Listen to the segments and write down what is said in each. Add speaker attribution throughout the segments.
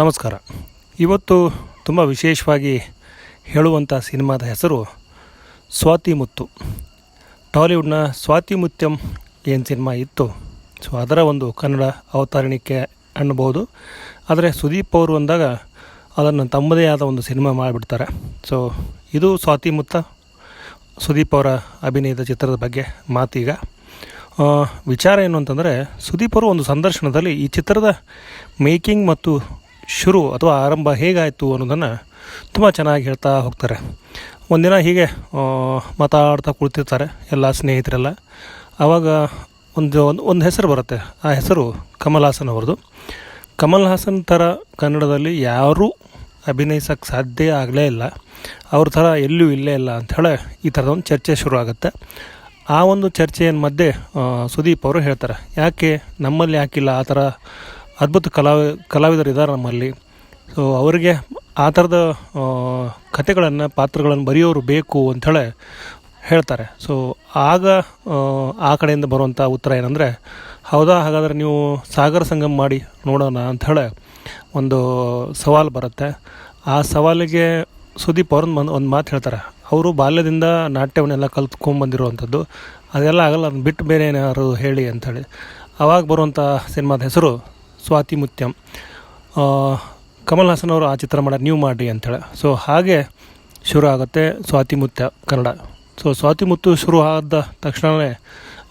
Speaker 1: ನಮಸ್ಕಾರ. ಇವತ್ತು ತುಂಬ ವಿಶೇಷವಾಗಿ ಹೇಳುವಂಥ ಸಿನಿಮಾದ ಹೆಸರು ಸ್ವಾತಿ ಮುತ್ತು. ಟಾಲಿವುಡ್ನ ಸ್ವಾತಿ ಮುತ್ಯಂ ಏನು ಸಿನಿಮಾ ಇತ್ತು? ಸೊ ಅದರ ಒಂದು ಕನ್ನಡ ಅವತಾರಣಿಕೆ ಅನ್ನಬಹುದು. ಆದರೆ ಸುದೀಪ್ ಅವರು ಅಂದಾಗ ಅದನ್ನು ತಮ್ಮದೇ ಆದ ಒಂದು ಸಿನಿಮಾ ಮಾಡಿಬಿಡ್ತಾರೆ. ಸೊ ಇದು ಸ್ವಾತಿ ಮುತ್ತ. ಸುದೀಪ್ ಅವರ ಅಭಿನಯದ ಚಿತ್ರದ ಬಗ್ಗೆ ಮಾತೀಗ. ವಿಚಾರ ಏನು ಅಂತಂದರೆ ಸುದೀಪ್ ಅವರು ಒಂದು ಸಂದರ್ಶನದಲ್ಲಿ ಈ ಚಿತ್ರದ ಮೇಕಿಂಗ್ ಮತ್ತು ಶುರು ಅಥವಾ ಆರಂಭ ಹೇಗಾಯಿತು ಅನ್ನೋದನ್ನು ತುಂಬ ಚೆನ್ನಾಗಿ ಹೇಳ್ತಾ ಹೋಗ್ತಾರೆ. ಒಂದಿನ ಹೀಗೆ ಮಾತಾಡ್ತಾ ಕುಳಿತಿರ್ತಾರೆ ಎಲ್ಲ ಸ್ನೇಹಿತರೆಲ್ಲ. ಆವಾಗ ಒಂದು ಒಂದು ಒಂದು ಹೆಸರು ಬರುತ್ತೆ. ಆ ಹೆಸರು ಕಮಲ್ ಹಾಸನ್ ಅವ್ರದ್ದು. ಕಮಲ್ ಹಾಸನ್ ಥರ ಕನ್ನಡದಲ್ಲಿ ಯಾರೂ ಅಭಿನಯಿಸೋಕ್ಕೆ ಸಾಧ್ಯ ಆಗಲೇ ಇಲ್ಲ. ಅವ್ರ ಥರ ಎಲ್ಲೂ ಇಲ್ಲೇ ಇಲ್ಲ ಅಂಥೇಳಿ ಈ ಥರದ ಒಂದು ಚರ್ಚೆ ಶುರು ಆಗುತ್ತೆ ಆ ಒಂದು ಚರ್ಚೆಯ ಮಧ್ಯೆ ಸುದೀಪ್ ಅವರು ಹೇಳ್ತಾರೆ, ಯಾಕೆ ನಮ್ಮಲ್ಲಿ ಯಾಕಿಲ್ಲ ಆ ಥರ ಅದ್ಭುತ ಕಲಾವಿ ಕಲಾವಿದರು ಇದ್ದಾರೆ ನಮ್ಮಲ್ಲಿ. ಸೊ ಅವರಿಗೆ ಆ ಥರದ ಕಥೆಗಳನ್ನು ಪಾತ್ರಗಳನ್ನು ಬರೆಯೋರು ಬೇಕು ಅಂಥೇಳಿ ಹೇಳ್ತಾರೆ. ಸೊ ಆಗ ಆ, ಕಡೆಯಿಂದ ಬರುವಂಥ ಉತ್ತರ ಏನಂದರೆ ಹೌದಾ ಹಾಗಾದರೆ ನೀವು ಸಾಗರ ಸಂಗಮ ಮಾಡಿ ನೋಡೋಣ ಅಂಥೇಳಿ ಒಂದು ಸವಾಲು ಬರುತ್ತೆ. ಆ ಸವಾಲಿಗೆ ಸುದೀಪ್ ಅವ್ರನ್ನ ಒಂದು ಒಂದು ಮಾತು ಹೇಳ್ತಾರೆ. ಅವರು ಬಾಲ್ಯದಿಂದ ನಾಟ್ಯವನ್ನೆಲ್ಲ ಕಲ್ತ್ಕೊಂಡ್ಬಂದಿರುವಂಥದ್ದು ಅದೆಲ್ಲ ಆಗಲ್ಲ ಅದನ್ನ ಬಿಟ್ಟು ಬೇರೆ ಏನಾದ್ರು ಹೇಳಿ ಅಂಥೇಳಿ. ಆವಾಗ ಬರುವಂಥ ಸಿನಿಮಾದ ಹೆಸರು ಸ್ವಾತಿ ಮುತ್ಯಂ. ಕಮಲ್ ಹಾಸನ್ ಅವರು ಆ ಚಿತ್ರ ಮಾಡ ನೀವು ಮಾಡಿ ಅಂತೇಳಿ ಸೊ ಹಾಗೆ ಶುರು ಆಗುತ್ತೆ ಸ್ವಾತಿ ಮುತ್ಯ ಕನ್ನಡ. ಸೊ ಸ್ವಾತಿ ಮುತ್ತು ಶುರು ಆದ ತಕ್ಷಣವೇ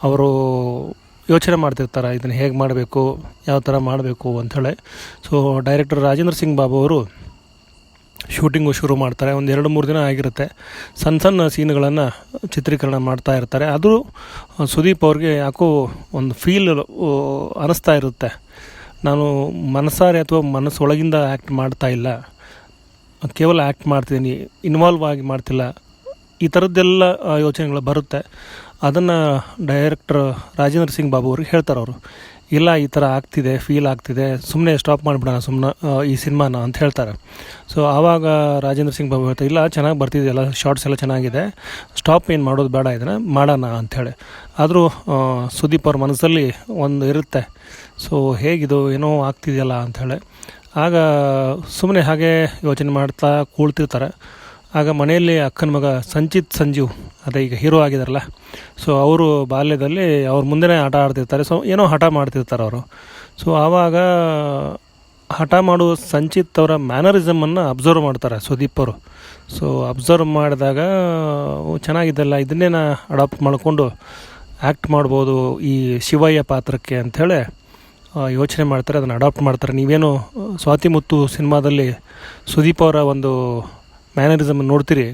Speaker 1: ಅವರು ಯೋಚನೆ ಮಾಡ್ತಿರ್ತಾರೆ, ಇದನ್ನು ಹೇಗೆ ಮಾಡಬೇಕು, ಯಾವ ಥರ ಮಾಡಬೇಕು ಅಂಥೇಳಿ ಸೊ ಡೈರೆಕ್ಟರ್ ರಾಜೇಂದ್ರ ಸಿಂಗ್ ಬಾಬು ಅವರು ಶೂಟಿಂಗು ಶುರು ಮಾಡ್ತಾರೆ. ಒಂದು ಎರಡು ಮೂರು ದಿನ ಆಗಿರುತ್ತೆ. ಸಣ್ಣ ಸಣ್ಣ ಸೀನ್ಗಳನ್ನು ಚಿತ್ರೀಕರಣ ಮಾಡ್ತಾ ಇರ್ತಾರೆ. ಅದು ಸುದೀಪ್ ಅವ್ರಿಗೆ ಯಾಕೋ ಒಂದು ಫೀಲ್ ಅನಿಸ್ತಾ ಇರುತ್ತೆ. ನಾನು ಮನಸಾರೆ ಅಥವಾ ಮನಸ್ಸೊಳಗಿಂದ ಆ್ಯಕ್ಟ್ ಮಾಡ್ತಾ ಇಲ್ಲ. ಕೇವಲ ಆ್ಯಕ್ಟ್ ಮಾಡ್ತೀನಿ ಇನ್ವಾಲ್ವ್ ಆಗಿ ಮಾಡ್ತಿಲ್ಲ. ಈ ಥರದ್ದೆಲ್ಲ ಯೋಚನೆಗಳು ಬರುತ್ತೆ. ಅದನ್ನು ಡೈರೆಕ್ಟರ್ ರಾಜೇಂದ್ರ ಸಿಂಗ್ ಬಾಬು ಅವ್ರಿಗೆ ಹೇಳ್ತಾರೆ ಅವರು ಇಲ್ಲ, ಈ ಥರ ಆಗ್ತಿದೆ ಫೀಲ್ ಆಗ್ತಿದೆ ಸುಮ್ಮನೆ ಸ್ಟಾಪ್ ಮಾಡಿಬಿಡೋಣ ಸುಮ್ಮನೆ ಈ ಸಿನಿಮಾನ ಅಂತ ಹೇಳ್ತಾರೆ. ಸೊ ಆವಾಗ ರಾಜೇಂದ್ರ ಸಿಂಗ್ ಬಾಬು ಹೇಳ್ತಾರೆ, ಇಲ್ಲ, ಚೆನ್ನಾಗಿ ಬರ್ತಿದೆಯಲ್ಲ ಶಾರ್ಟ್ಸ್ ಎಲ್ಲ ಚೆನ್ನಾಗಿದೆ ಸ್ಟಾಪ್ ಏನು ಮಾಡೋದು ಬೇಡ, ಇದನ್ನು ಮಾಡೋಣ ಅಂಥೇಳಿ ಆದರೂ ಸುದೀಪ್ ಅವ್ರ ಮನಸ್ಸಲ್ಲಿ ಒಂದು ಇರುತ್ತೆ. ಸೊ ಹೇಗಿದು, ಏನೋ ಆಗ್ತಿದೆಯಲ್ಲ ಅಂಥೇಳಿ ಆಗ ಸುಮ್ಮನೆ ಹಾಗೆ ಯೋಚನೆ ಮಾಡ್ತಾ ಕೂಳ್ತಿರ್ತಾರೆ. ಆಗ ಮನೆಯಲ್ಲಿ ಅಕ್ಕನ ಮಗ ಸಂಚಿತ್ ಸಂಜೀವ್ ಅದೇ ಈಗ ಹೀರೋ ಆಗಿದಾರಲ್ಲ. ಸೊ ಅವರು ಬಾಲ್ಯದಲ್ಲಿ ಅವ್ರ ಮುಂದೆನೇ ಆಟ ಆಡ್ತಿರ್ತಾರೆ. ಸೊ ಏನೋ ಹಠ ಮಾಡ್ತಿರ್ತಾರೆ ಅವರು. ಸೊ ಆವಾಗ ಹಠ ಮಾಡುವ ಸಂಚಿತ್ ಅವರ ಮ್ಯಾನರಿಸಮನ್ನು ಅಬ್ಸರ್ವ್ ಮಾಡ್ತಾರೆ ಸುದೀಪ್ ಅವರು. ಸೊ ಅಬ್ಸರ್ವ್ ಮಾಡಿದಾಗ ಚೆನ್ನಾಗಿದ್ದಲ್ಲ, ಇದನ್ನೇ ನಾ ಅಡಾಪ್ಟ್ ಮಾಡಿಕೊಂಡು ಆ್ಯಕ್ಟ್ ಮಾಡ್ಬೋದು ಈ ಶಿವಯ್ಯ ಪಾತ್ರಕ್ಕೆ ಅಂಥೇಳಿ ಯೋಚನೆ ಮಾಡ್ತಾರೆ, ಅದನ್ನು ಅಡಾಪ್ಟ್ ಮಾಡ್ತಾರೆ. ನೀವೇನು ಸ್ವಾತಿಮುತ್ತು ಸ್ವಾತಿ ಮುತ್ತು ಸಿನಿಮಾದಲ್ಲಿ ಸುದೀಪ್ ಅವರ ಒಂದು ಮ್ಯಾನರಿಸಮ್ ನೋಡ್ತೀರಿ,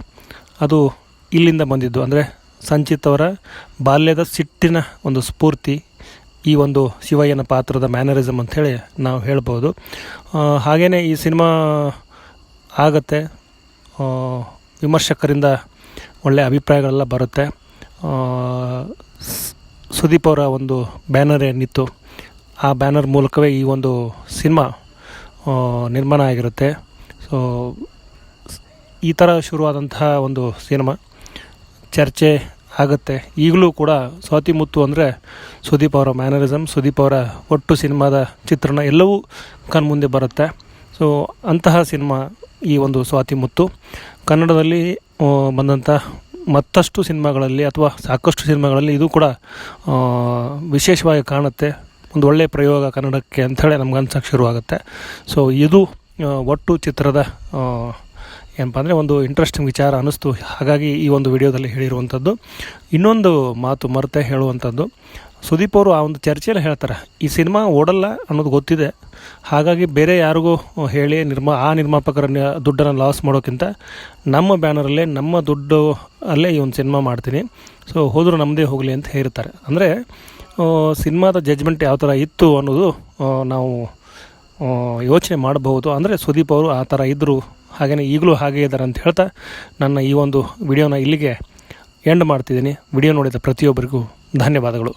Speaker 1: ಅದು ಇಲ್ಲಿಂದ ಬಂದಿದ್ದು. ಅಂದರೆ ಸಂಚಿತ್ ಅವರ ಬಾಲ್ಯದ ಸಿಟ್ಟಿನ ಒಂದು ಸ್ಫೂರ್ತಿ, ಈ ಒಂದು ಶಿವಯ್ಯನ ಪಾತ್ರದ ಮ್ಯಾನರಿಸಮ್ ಅಂಥೇಳಿ ನಾವು ಹೇಳ್ಬೋದು. ಹಾಗೆಯೇ ಈ ಸಿನಿಮಾ ಆಗತ್ತೆ. ವಿಮರ್ಶಕರಿಂದ ಒಳ್ಳೆಯ ಅಭಿಪ್ರಾಯಗಳೆಲ್ಲ ಬರುತ್ತೆ. ಸುದೀಪ್ ಅವರ ಒಂದು ಬ್ಯಾನರ್ ಏನಿತ್ತು, ಆ ಬ್ಯಾನರ್ ಮೂಲಕವೇ ಈ ಒಂದು ಸಿನಿಮಾ ನಿರ್ಮಾಣ ಆಗಿರುತ್ತೆ. ಸ್- ಈ ಥರ ಶುರುವಾದಂತಹ ಒಂದು ಸಿನಿಮಾ ಚರ್ಚೆ ಆಗುತ್ತೆ. ಈಗಲೂ ಕೂಡ ಸ್ವಾತಿ ಮುತ್ತು ಅಂದರೆ ಸುದೀಪ್ ಅವರ ಮ್ಯಾನರಿಸಮ್ ಸುದೀಪ್ ಅವರ ಒಟ್ಟು ಸಿನಿಮಾದ ಚಿತ್ರಣ ಎಲ್ಲವೂ ಕಣ್ಮುಂದೆ ಬರುತ್ತೆ. ಸೊ ಅಂತಹ ಸಿನಿಮಾ ಈ ಒಂದು ಸ್ವಾತಿ ಮುತ್ತು. ಕನ್ನಡದಲ್ಲಿ ಬಂದಂಥ ಮತ್ತಷ್ಟು ಸಿನಿಮಾಗಳಲ್ಲಿ ಅಥವಾ ಸಾಕಷ್ಟು ಸಿನಿಮಾಗಳಲ್ಲಿ ಇದು ಕೂಡ ವಿಶೇಷವಾಗಿ ಕಾಣುತ್ತೆ. ಒಂದು ಒಳ್ಳೆಯ ಪ್ರಯೋಗ ಕನ್ನಡಕ್ಕೆ ಅಂಥೇಳಿ ನಮ್ಗೆ ಅನ್ಸಕ್ಕೆ ಶುರುವಾಗುತ್ತೆ. ಸೊ ಇದು ಒಟ್ಟು ಚಿತ್ರದ ಏನಪ್ಪ ಅಂದರೆ ಒಂದು ಇಂಟ್ರೆಸ್ಟಿಂಗ್ ವಿಚಾರ ಅನ್ನಿಸ್ತು. ಹಾಗಾಗಿ ಈ ಒಂದು ವಿಡಿಯೋದಲ್ಲಿ ಹೇಳಿರುವಂಥದ್ದು ಇನ್ನೊಂದು ಮಾತು ಮರೆತೆ ಹೇಳುವಂಥದ್ದು ಸುದೀಪ್ ಅವರು ಆ ಒಂದು ಚರ್ಚೆಯಲ್ಲಿ ಹೇಳ್ತಾರೆ, ಈ ಸಿನಿಮಾ ಓಡಲ್ಲ ಅನ್ನೋದು ಗೊತ್ತಿದೆ. ಹಾಗಾಗಿ ಬೇರೆ ಯಾರಿಗೂ ಹೇಳಿ ನಿರ್ಮಾ, ಆ ನಿರ್ಮಾಪಕರ ದುಡ್ಡನ್ನು ಲಾಸ್ ಮಾಡೋಕ್ಕಿಂತ ನಮ್ಮ ಬ್ಯಾನರಲ್ಲೇ, ನಮ್ಮ ದುಡ್ಡು ಅಲ್ಲೇ ಈ ಒಂದು ಸಿನಿಮಾ ಮಾಡ್ತೀನಿ. ಸೊ ಹೋದರೂ ನಮ್ಮದೇ ಹೋಗಲಿ ಅಂತ ಹೇಳ್ತಾರೆ ಅಂದರೆ ಸಿನಿಮಾದ ಜಜ್ಮೆಂಟ್ ಯಾವ ಥರ ಇತ್ತು ಅನ್ನೋದು ನಾವು ಯೋಚನೆ ಮಾಡಬಹುದು. ಅಂದರೆ ಸುದೀಪ್ ಅವರು ಆ ಥರ ಇದ್ದರು ಹಾಗೆಯೇ ಈಗಲೂ ಹಾಗೆ ಇದ್ದಾರೆ ಅಂತ ಹೇಳ್ತಾ ನನ್ನ ಈ ಒಂದು ವಿಡಿಯೋನ ಇಲ್ಲಿಗೆ ಎಂಡ್ ಮಾಡ್ತಿದ್ದೀನಿ. ವಿಡಿಯೋ ನೋಡಿದ ಪ್ರತಿಯೊಬ್ಬರಿಗೂ ಧನ್ಯವಾದಗಳು.